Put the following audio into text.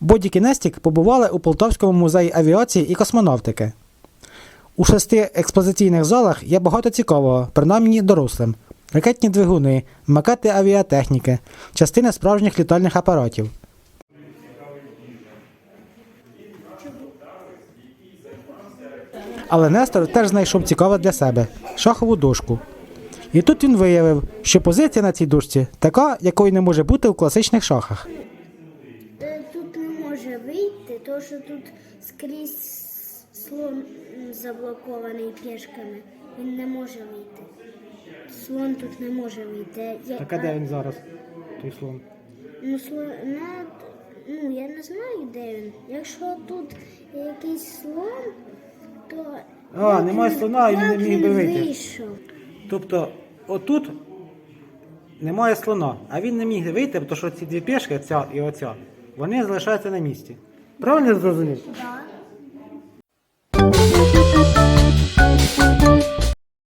Бодік і Нестік побували у Полтавському музеї авіації і космонавтики. У шести експозиційних залах є багато цікавого, принаймні дорослим. Ракетні двигуни, макети авіатехніки, частини справжніх літальних апаратів. Але Нестор теж знайшов цікаве для себе шахову дошку. І тут він виявив, що позиція на цій дошці така, якої не може бути у класичних шахах. Тут не може вийти, тому що тут скрізь слон заблокований пішками. Він не може вийти. Слон тут не може вийти. Я- він зараз? Той слон. Ну, слон, ну, ну, я не знаю, де він. Якщо тут якийсь слон, то. А, як немає слона, і він не міг би вийти. Вийшов? Тобто, отут немає слона, а він не міг вийти, тому що ці дві пішки, ця і оця, вони залишаються на місці. Правильно зрозумів? Так.